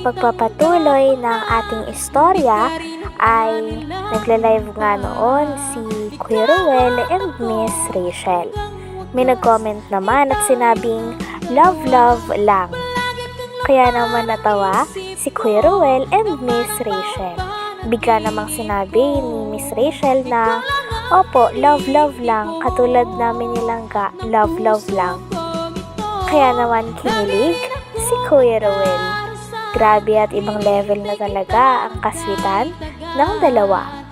Pagpapatuloy ng ating istorya ay nagla-live nga noon si Kuya Ruel and Miss Rachel. May nag-comment naman at sinabing love love lang. Kaya naman natawa si Kuya Ruel and Miss Rachel. Bigla namang sinabi ni Miss Rachel na Opo, love love lang, katulad namin nilang ga, love love lang. Kaya naman kinilig si Kuya Ruel. Grabe at ibang level na talaga ang kaswitan ng dalawa.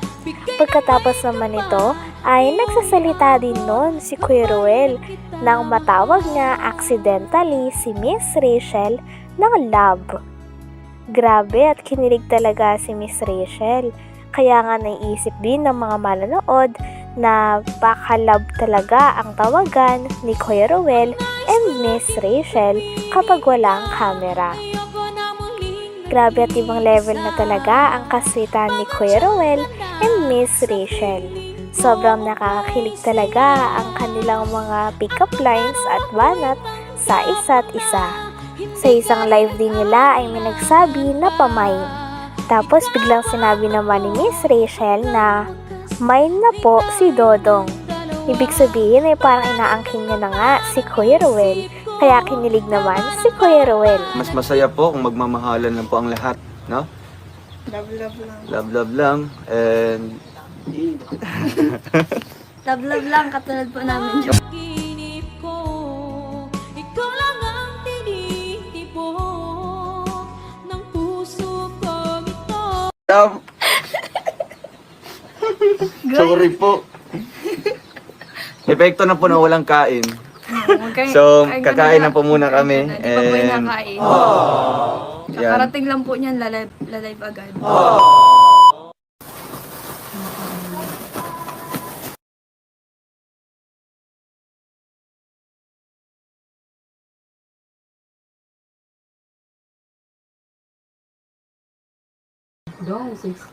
Pagkatapos naman nito ay nagsasalita din noon si Kuya Ruel nang matawag niya accidentally si Miss Rachel ng love. Grabe at kinilig talaga si Miss Rachel. Kaya nga naiisip din ng mga malanood na baka love talaga ang tawagan ni Kuya Ruel and Miss Rachel kapag walang camera. Grabe at ibang level na talaga ang kaswitan ni Kuya Ruel and Miss Rachel. Sobrang nakakakilig talaga ang kanilang mga pick-up lines at banat sa isa't isa. Sa isang live din nila ay may nagsabi na pamain. Tapos biglang sinabi naman ni Miss Rachel na mine na po si Dodong. Ibig sabihin ay parang inaangkin niya na nga si Kuya Ruel. Kaya kinilig naman si Kuya Ruel. Mas masaya po kung magmamahalan lang po ang lahat, no? Love, love lang. Love, love lang. And Love, love lang, katulad po namin. Love! Sorry po. Epekto na po na walang kain. So, kakain na po muna kami. Hindi pa po And, nakain. yan. Kakarating lang po niyan, lalay, lalay agad.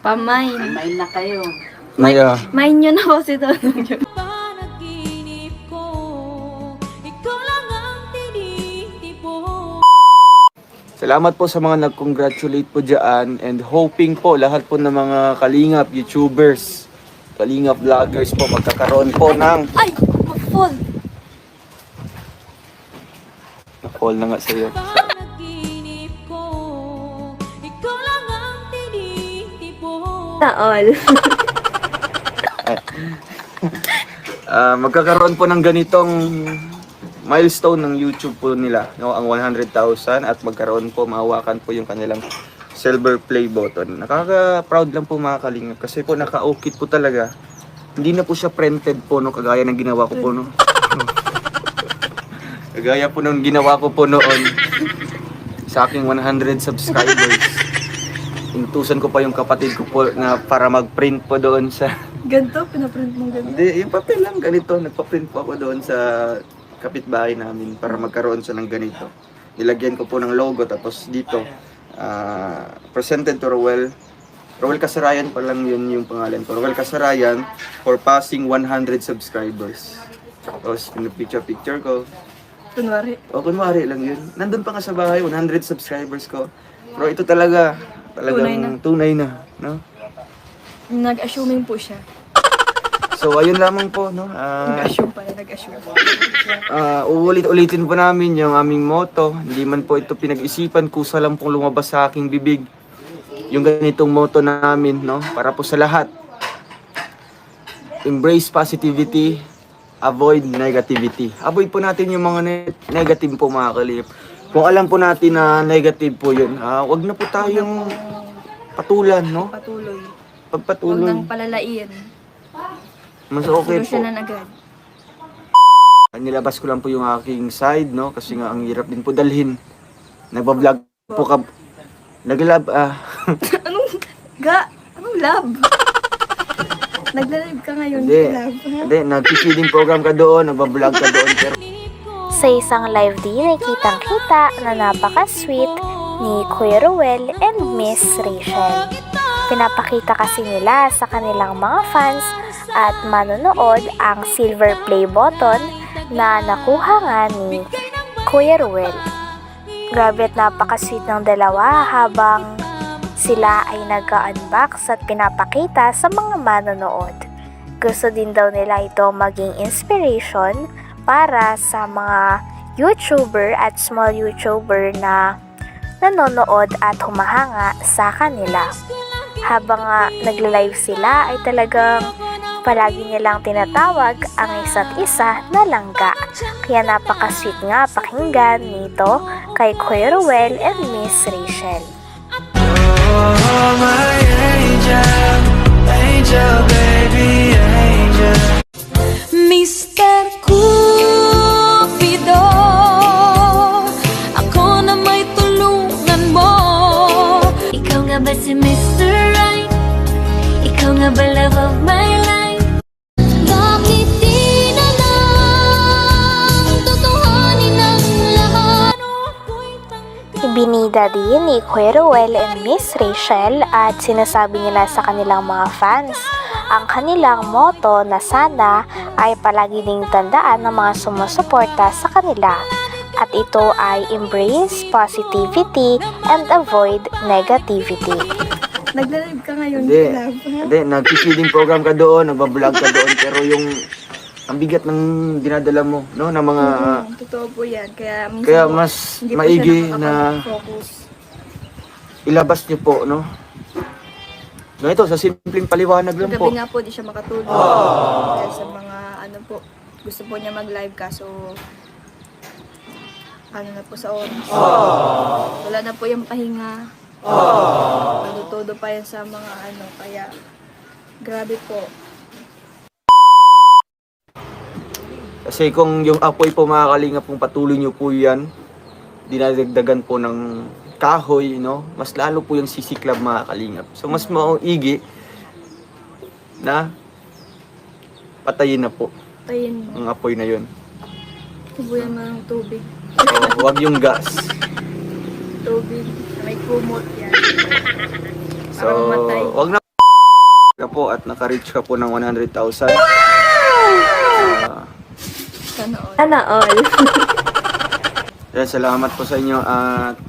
Pamain. Maya, Main nyo na po si. Panaginip salamat po sa mga nag-congratulate po dyan and hoping po lahat po ng mga kalingap, YouTubers, kalingap vloggers po magkakaroon po ng Ay! Ma-fall! na-call na nga sa'yo. Taol. Ah, magkakaroon po ng ganitong milestone ng YouTube po nila, no, ang 100,000 at magkaroon po mahawakan po yung kanilang silver play button. Nakaka-proud lang po mga kalingap kasi po naka-okit po talaga. Hindi na po siya printed po no kagaya ng ginawa ko po no. kagaya po ng ginawa ko po noon sa aking 100 subscribers. Intusan ko pa yung kapatid ko po na para mag-print po doon sa Ganto, pinaprint mong ganito. hindi, yung papel lang ganito. Nagpa-print po ako doon sa kapitbahay namin para magkaroon siya ng ganito. Nilagyan ko po ng logo tapos dito, ah, presented to Rowell. Rowell Kasarayan pa lang yun yung pangalan ko. Rowell Kasarayan for passing 100 subscribers. Tapos pinapicture-picture ko. Kunwari. O kunwari lang yun. Nandun pa nga sa bahay, 100 subscribers ko. Pero ito talaga, talagang tunay na. no? Nag-assuming po siya. So ayun lamang po, no? Ah, Nag-assume pala, nag-assume. Ah, uulit-ulitin po namin yung aming motto. Hindi man po ito pinag-isipan, kusa lang pong lumabas sa aking bibig. Yung ganitong motto namin, no? Para po sa lahat. Embrace positivity, avoid negativity. Avoid po natin yung mga ne- negative po mga kalip. Kung alam po natin na negative po yun, ah, wag na po tayong patulan, no? Patuloy. Huwag pagpatuloy. nang palalain. Mas okay po. Solusyonan agad. Nilabas ko lang po yung aking side, no? Kasi nga ang hirap din po dalhin. Nagbablog po ka. Naglab, ah. Anong, ga, anong love? Nagla-live ka ngayon, Hindi. love. ha? Hindi, nag-feeding program ka doon, nagbablog ka doon. Pero Sa isang live din ay kitang-kita na napaka-sweet ni Kuya Ruel and Miss Rachel. Pinapakita kasi nila sa kanilang mga fans at manonood ang silver play button na nakuha nga ni Kuya Ruel. Grabe at napaka-sweet ng dalawa habang sila ay nag-unbox at pinapakita sa mga manonood. Gusto din daw nila ito maging inspiration para sa mga YouTuber at small YouTuber na nanonood at humahanga sa kanila. Habang nga nagla-live sila ay talagang palagi nilang tinatawag ang isa't isa na langga. Kaya napaka-sweet nga pakinggan nito kay Kuya Ruel and Miss Rachel. Din ni Kuya Ruel and Miss Rachel at sinasabi nila sa kanilang mga fans ang kanilang motto na sana ay palagi ding tandaan ng mga sumusuporta sa kanila at ito ay embrace positivity and avoid negativity. Nagla-live ka ngayon, Hindi. Hindi, nag-feeding program ka doon, nagbablog ka doon. Pero yung ang bigat ng dinadala mo, no? Na mga... Mm, totoo po yan. Kaya, minsan Kaya po, mas hindi po maigi na nakakapag-focus. ilabas niyo po, no? Ganito, sa simpleng paliwanag lang po. Gabi nga po, di siya makatulog. Dahil sa mga, ano po, gusto po niya mag-live kaso, ano na po sa oras. Wala na po yung pahinga. Todo-todo pa yan sa mga ano, kaya, grabe po. Kasi kung yung apoy po mga kalinga pong patuloy nyo po yan, dinadagdagan po ng kahoy, no? Mas lalo po yung sisiklab mga kalingap. So mas maigi na patayin na po Tayin mo. ang apoy na yun. Tubuyan mo ng tubig. So, wag yung gas. Tubig. May kumot yan. So, Para mamatay. wag na ka po at naka-reach ka po ng 100,000. Sana all. Sana all. Kaya salamat po sa inyo at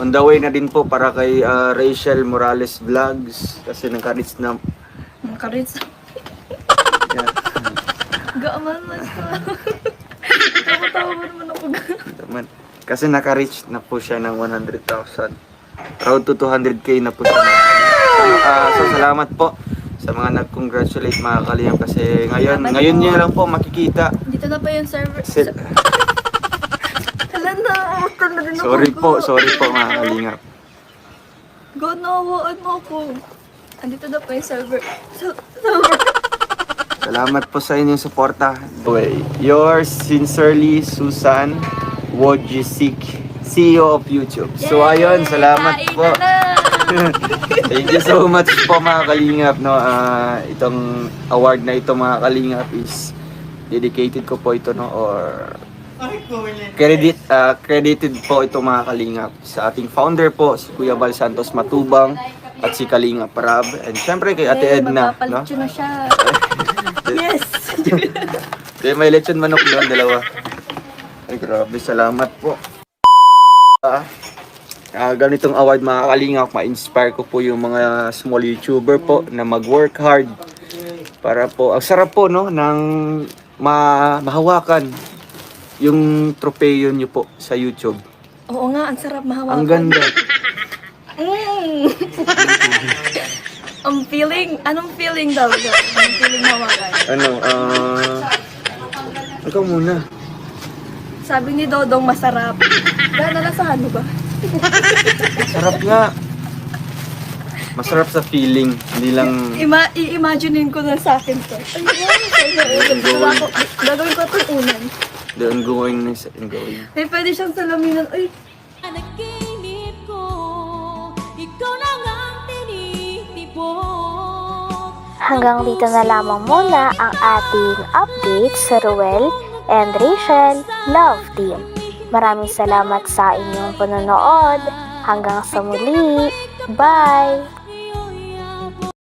on the way na din po para kay ah, Rachel Morales Vlogs kasi naka-reach na Nakarits. yan. Gaaman mas ko. Tawa-tawa mo naman ako. Naman. Kasi naka-reach na po siya ng 100,000. Road to 200k na po siya. So, ah, so salamat po sa mga nag-congratulate mga kaliyang kasi ngayon, ngayon niya lang po makikita. Dito na pa yung server. Kasi, Hala na, ako na rin ako. sorry po, sorry po mga kalingap. Go, nawaan mo ako. Andito na pa yung server. Sa- server. Salamat po sa inyong suporta. Yours sincerely, Susan Wojcik, CEO of YouTube. So ayun, salamat po. Thank you so much po mga kalingap. No? Ah, itong award na ito mga kalingap is dedicated ko po ito no or credit ah, credited po ito mga kalingap sa ating founder po si Kuya Val Santos Matubang at si Kalingap Parab and syempre kay Ate Edna no na siya. yes! Kaya may lechon manok doon, dalawa. Ay, grabe, salamat po. Ah, ah, ganitong award mga kalingap, ma-inspire ko po yung mga small YouTuber po na mag-work hard para po, ang sarap po no, ng ma mahawakan yung tropeyo nyo po sa YouTube. Oo nga, ang sarap mahawakan. Ang ganda. Mm. ang feeling, anong feeling daw? Anong feeling hawakan? Ano, ah, ikaw muna. Sabi ni Dodong masarap. Gana nalasahan mo ba? Sarap nga. Masarap sa feeling, hindi lang Ima i-imaginein ko na sa akin to. Ay, wow, so, Gagawin ko itong unan. the ongoingness and going. May pwede siyang salaminan. Uy, Panaginip ko, ikaw lang ang tinitipon. Hanggang dito na lamang muna ang ating update sa Ruel and Rachel Love Team. Maraming salamat sa inyong panonood. Hanggang sa muli. Bye!